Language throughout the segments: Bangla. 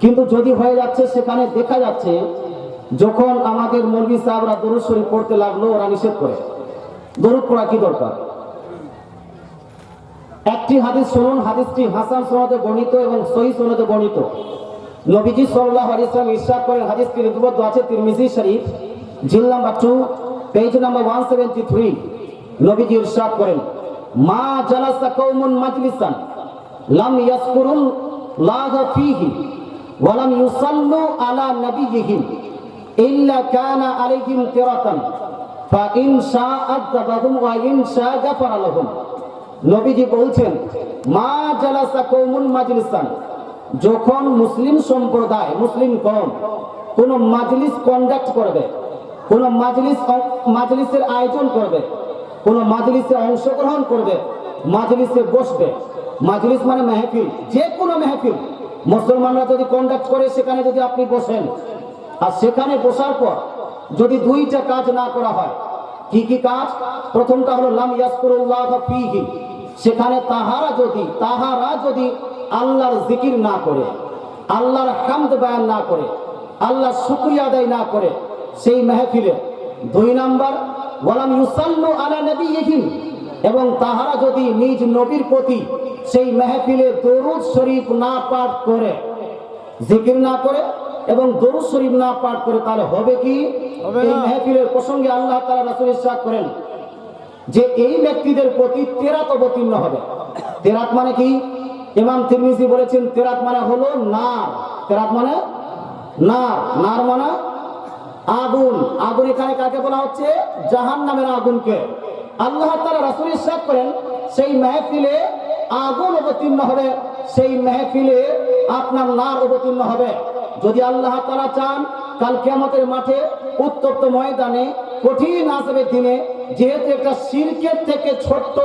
কিন্তু যদি হয়ে যাচ্ছে, সেখানে দেখা যাচ্ছে যখন আমাদের মৌলভী সাহেবরা দরুদ শরীফ পড়তে লাগল, ওরা নিষেধ করে। দরুদ পড়া কি দরকার? একটি হাদিস শুনুন, হাদিসটি হাসান সনদে বর্ণিত এবং সহি সনদে বর্ণিত। নবীজি আলাইহি সাল্লাম ইরশাদ করেন, হাদিসটি লিপিবদ্ধ আছে তিরমিজি শরীফ, জিল নাম্বার 2 পেজ নাম্বার 173 নবীজি ইরশাদ করেন, মা জালাসা কওমুন মাজলিসান, লাম ইয়াসকুরুল লাহ ফীহি। ওয়ালাম ইউসাল্লু আলা নবিয়িহিম ইল্লা কানা আলাইহিম কিরাতান, ফা ইন শাআ আযাবাহুম ওয়া ইন শাআ নবীজি বলছেন, মা জালাসা কওমুন মাজলিসান, যখন মুসলিম সম্প্রদায়, মুসলিম কম কোন মাজলিস কন্ডাক্ট করবে, কোন মাজলিস মাজলিসের আয়োজন করবে, কোন মাজলিসে অংশগ্রহণ করবে, মাজলিসে বসবে, মাজলিস মানে মেহফিল, যে কোনো মেহফিল মুসলমানরা যদি কন্ডাক্ট করে, সেখানে যদি আপনি বসেন, আর সেখানে বসার পর যদি দুইটা কাজ না করা হয়, কি কি কাজ? প্রথমটা হলো, লাম ইয়াসকুরুল্লাহ ফিহি, সেখানে তাহারা যদি তাহারা যদি আল্লাহর জিকির না করে, আল্লাহর হামদ বায়ান না করে, আল্লাহর শুকরিয়া আদায় না করে, সেই মেহফিলে দুই নাম্বার, ওয়ালাম ইউসাল্লু আলা নবিয়িহিম এবং তাহারা যদি নিজ নবীর প্রতি সেই মেহফিলে দরুদ শরীফ না পাঠ করে জিকির না করে এবং দরুদ শরীফ না পাঠ করে তাহলে হবে কি? এই না। মেহফিলের প্রসঙ্গে আল্লাহ তাআলা রাসূল ইরশাদ করেন যে এই ব্যক্তিদের প্রতি তেরাত অবতীর্ণ হবে। তেরাত মানে কি? ইমাম তিরমিজি বলেছেন তেরাত মানে হলো নার। তেরাত মানে নার। নার মানে আগুন। আগুন এখানে কাকে বলা হচ্ছে? জাহান নামের আগুনকে। আল্লাহ তাআলা রাসূল ইরশাদ করেন, সেই মেহফিলে আগুন অবতীর্ণ হবে, সেই মেহফিলে আপনার নার অবতীর্ণ হবে। যদি আল্লাহ তাআলা চান, কাল কিয়ামতের মাঠে, উত্তপ্ত ময়দানে, কঠিন আসবে দিনে, যেহেতু একটা শিরকের থেকে ছোট্ট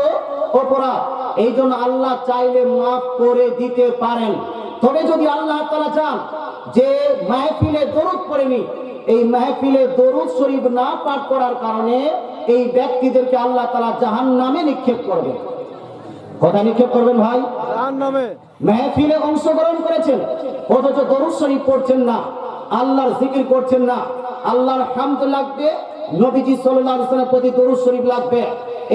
অপরাধ এই জন্য আল্লাহ চাইলে মাফ করে দিতে পারেন। তবে যদি আল্লাহ তাআলা চান যে মাহফিলে দরুদ পড়েনি, এই মাহফিলে দরুদ শরীফ না পাঠ করার কারণে এই ব্যক্তিদেরকে আল্লাহ তাআলা জাহান নামে নিক্ষেপ করবে কথা নিক্ষেপ করবেন ভাই? নামে মেহফিলে অংশগ্রহণ করেছেন অথচ দরুদ শরীফ পড়ছেন না আল্লাহর জিকির করছেন না আল্লাহর হামদ লাগবে নবীজি সাল্লাল্লাহু আলাইহি প্রতি দরুদ শরীফ লাগবে।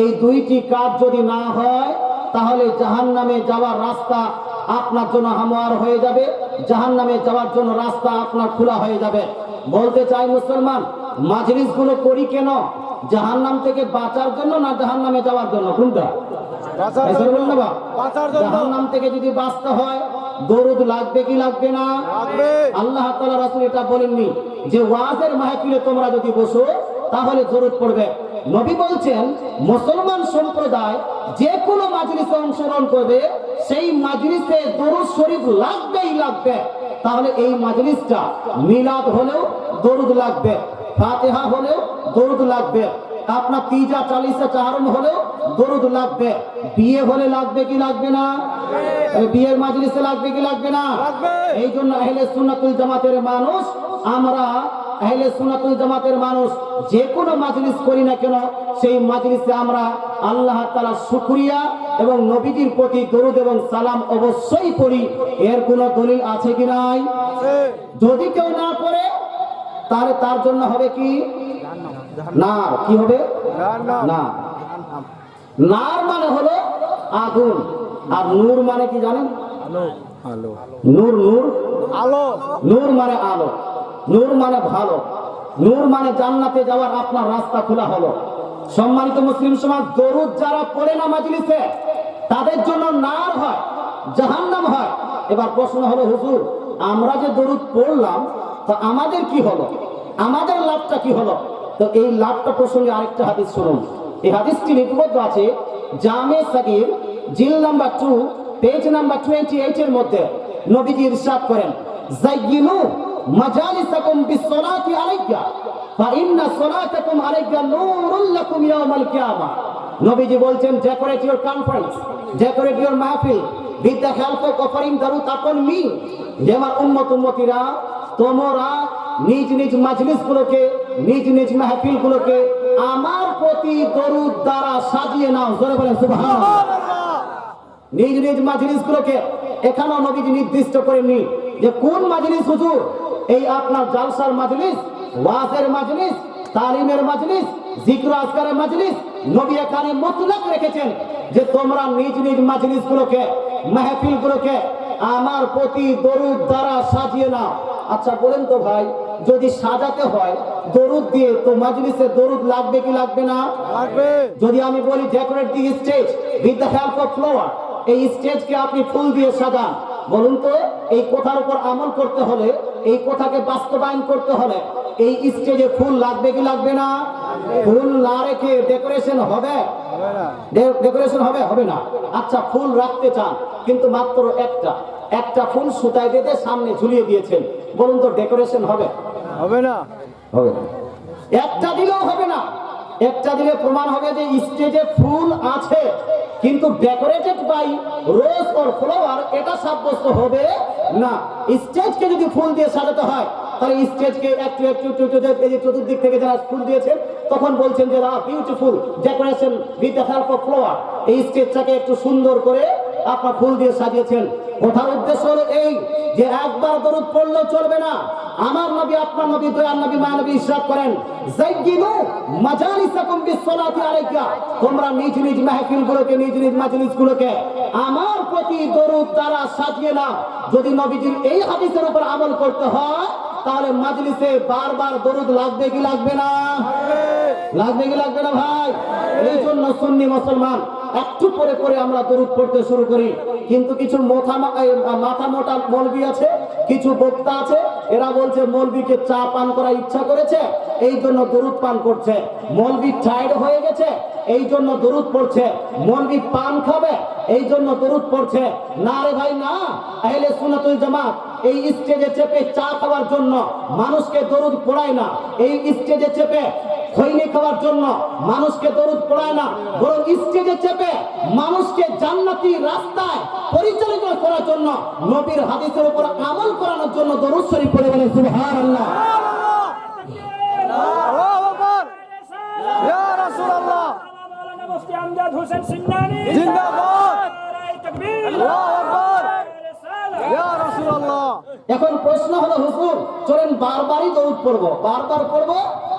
এই দুইটি কাজ যদি না হয় তাহলে জাহান্নামে যাওয়ার রাস্তা আপনার জন্য হামোয়ার হয়ে যাবে জাহান্নামে যাওয়ার জন্য রাস্তা আপনার খোলা হয়ে যাবে। বলতে চাই মুসলমান মাজলিসগুলো করি কেন? জাহান্নাম থেকে বাঁচার জন্য না জাহান্নামে যাওয়ার জন্য? কোনটা? বাঁচার এই জন্য বলুন না? বা? বাঁচার জন্য। জাহান্নাম থেকে যদি বাঁচতে হয় দরুদ লাগবে কি লাগবে না? আল্লাহ তালা রাসূল এটা বলেননি যে ওয়াজের মাহফিলে তোমরা যদি বসো তাহলে দরুদ পড়বে। নবী বলছেন মুসলমান সম্প্রদায় যে কোনো মাজলিসে অংশগ্রহণ করবে সেই মাজলিসে দরুদ শরীফ লাগবেই লাগবে। তাহলে এই মাজলিসটা মিলাদ হলেও দরুদ লাগবে ফাতিহা হলেও দরুদ লাগবে। আপনার তিজা চালিশা চারণ হলেও দরুদ লাগবে। বিয়ে হলে লাগবে কি লাগবে না? বিয়ের মাজলিসে লাগবে কি লাগবে না? এই জন্য আহলে সুনাতুল জামাতের মানুষ আমরা আহলে সুন্নাতুল জামাতের মানুষ যে কোনো মাজলিস করি না কেন সেই মাজলিসে আমরা আল্লাহ তাআলা শুকরিয়া এবং নবীজির প্রতি দরুদ এবং সালাম অবশ্যই পড়ি। এর কোনো দলিল আছে কি নাই? যদি কেউ না পড়ে তাহলে তার জন্য হবে কি? না কি হবে? না নার মানে হলো আগুন। আর নূর মানে কি জানেন? আলো। আলো। নূর নূর। আলো। নূর মানে আলো। নূর মানে ভালো। নূর মানে জান্নাতে যাওয়ার আপনার রাস্তা খোলা হলো। সম্মানিত মুসলিম সমাজ দরুদ যারা পড়ে না মাজলিসে তাদের জন্য নার হয় জাহান্নাম হয়। এবার প্রশ্ন হলো হুজুর আমরা যে দরুদ পড়লাম তো আমাদের কি হলো? আমাদের লাভটা কি হলো? তো এই লাভটা প্রসঙ্গে আরেকটা হাদিস শুনুন। এই হাদিসটি লিপিবদ্ধ আছে জামে সাগির, জিল number two page number twenty eight এর মধ্যে নবীজি ইরশাদ করেন, জাইয়িনু মাজালিসাকুম বিসসালাতি আলাইয়া ফাইন্না সালাতাকুম আলাইয়া নূরুল লাকুম ইয়াউমাল কিয়ামা। নবীজি বলছেন decorate your conference decorate your মাহফিল with the help of offering Darut upon me হে আমার উম্মত উম্মতিরা তোমরা নিজ নিজ মাজলিস গুলোকে নিজ নিজ মাহফিল গুলোকে আমার প্রতি দরুদ দ্বারা সাজিয়ে নাও জোরে বলেন সুবহানাল্লাহ। নিজ নিজ মাজলিস গুলোকে এখানেও নবীজি নির্দিষ্ট করেননি যে কোন মাজলিস হুজুর? এই আপনার জালসার মাজলিস ওয়াজের মাজলিস তালিমের মাজলিস জিক্র আজকারের মাজলিস নবী এখানে মতলক রেখেছেন যে তোমরা নিজ নিজ মাজলিস গুলোকে মাহফিল গুলোকে আমার প্রতি দরুদ দ্বারা সাজিয়ে নাও। আচ্ছা বলেন তো ভাই যদি সাজাতে হয় দরুদ দিয়ে তো মাজলিসে দরুদ লাগবে কি লাগবে না? লাগবে। যদি আমি বলি decorate the stage with the help of flower এই স্টেজকে আপনি ফুল দিয়ে সাজান। বলুন তো এই কথার উপর আমল করতে হলে এই কথাকে বাস্তবায়ন করতে হলে এই স্টেজে ফুল লাগবে কি লাগবে না? ফুল না রেখে ডেকোরেশন হবে? হবে না। ডেকোরেশন হবে? হবে না। আচ্ছা ফুল রাখতে চান কিন্তু মাত্র একটা। একটা ফুল সুতায় বেঁধে সামনে ঝুলিয়ে দিয়েছেন। বলুন তো ডেকোরেশন হবে? হবে না। হবে একটা দিলেও হবে না। একটা দিলে প্রমাণ হবে যে স্টেজে ফুল আছে কিন্তু decorated by rose or flower এটা সাব্যস্ত হবে না। স্টেজকে যদি ফুল দিয়ে সাজাতে হয় তাহলে স্টেজকে একটু একটু একটু একটু এই যে চতুর্দিক থেকে যারা ফুল দিয়েছেন তখন বলছেন যে beautiful decoration with the help of flower এই স্টেজটাকে একটু সুন্দর করে আপনার ফুল দিয়ে সাজিয়েছেন। কথার উদ্দেশ্য হলো এই যে একবার দরুদ পড়লেও চলবে না। আমার নবী, আপনার নবী, দয়ার নবী, মা নবী ইরশাদ করেন জাইয়িনু মাজালিসাকুম বিসসালাতি আলাইকা। তোমরা নিজ নিজ মাহফিলগুলোকে, নিজ নিজ মাজলিসগুলোকে আমার প্রতি দরুদ দ্বারা সাজিয়ে নাও। যদি নবীজির এই হাদিসের উপর আমল করতে হয়, তাহলে মাজলিসে বারবার দরুদ লাগবে কি লাগবে না? লাগবে কি লাগবে না ভাই? এই জন্য সুন্নি মুসলমান, একটু পরে পরে আমরা দরুদ পড়তে শুরু করি। কিন্তু কিছু মাথা মাথা মোটা মলবি আছে, কিছু বক্তা আছে, এরা বলছে মলবিকে চা পান করার ইচ্ছা করেছে, এই জন্য দরুদ পান করছে। মলবি টায়ার্ড হয়ে গেছে, এই জন্য দরুদ পড়ছে। মলবি পান খাবে, এই জন্য দরুদ পড়ছে। না রে ভাই, না। আহলে সুন্নাতুল জামাত এই স্টেজে চেপে চা খাওয়ার জন্য মানুষকে দরুদ পড়ায় না। এই স্টেজে চেপে খৈনি খাওয়ার জন্য মানুষকে দরুদ পড়ায় না বরং স্টেজে চেপে মানুষকে জান্নাতি রাস্তায় পরিচালিত করার জন্য নবীর হাদিসের উপর আমল করানোর জন্য দরুদ শরীফ পড়ে বলে সুবহান আল্লাহ হোসেন এখন প্রশ্ন হলো হুজুর চলেন বারবারই দরুদ পড়ব বারবার পড়ব?